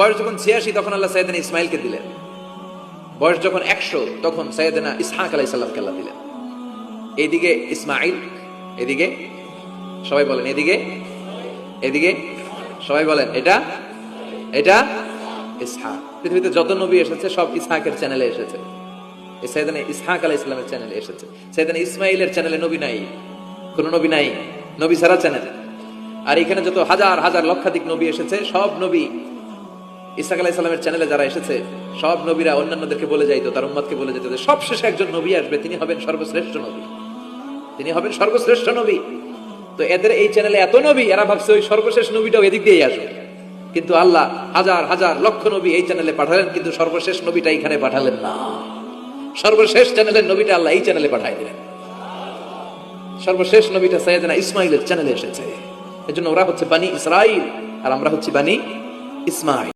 বয়স যখন ছিয়াশি, তখন আল্লাহ সৈয়দিনা ইসমাইলকে দিলেন। বয়স যখন একশো, তখন সৈয়দিনা ইসহাক আলাই সাল্লামকে আল্লাহ দিলেন। এইদিকে ইসমাইল, এদিকে সবাই বলেন, এদিকে এদিকে সবাই বলেন, এটা এটা ইসহাক। পৃথিবীতে যত নবী এসেছে, সব ইসহাকের চ্যানেলে এসেছে। এই সৈয়দানা ইসহাক আলাইহিস সালামের চ্যানেলে এসেছে। সৈয়দানা ইসমাইলের চ্যানেলে নবী নাই, কোন নবী নাই, নবী ছাড়া চ্যানেল আর এখানে যত হাজার হাজার লক্ষাধিক নবী এসেছে, সব নবী ইসাক আলাইহিস সালামের চ্যানেলে যারা এসেছে, সব নবীরা অন্যান্যদেরকে বলে যাইতো, তার উম্মতকে বলে যেত যে সবশেষে একজন নবী আসবে, তিনি হবেন সর্বশ্রেষ্ঠ নবী। তিনি হবেন সর্বশ্রেষ্ঠ নবী। তো এদের এই চ্যানেলে এত নবী, এরা ভাবছে ওই সর্বশেষ নবীটাও এদিক দিয়েই আসবে কিন্তু আল্লাহ হাজার হাজার লক্ষ নবী এই চ্যানেলে পাঠালেন, কিন্তু সর্বশেষ নবীটা এখানে পাঠালেন না। সর্বশেষ চ্যানেলের নবীটা আল্লাহ এই চ্যানেলে পাঠাই দিলেন। সর্বশেষ নবীটা সৈয়দনা ইসমাইলের চ্যানেলে এসেছে। এজন্য ওরা হচ্ছে বানি ইসরাইল, আর আমরা হচ্ছি বানি ইসমাইল।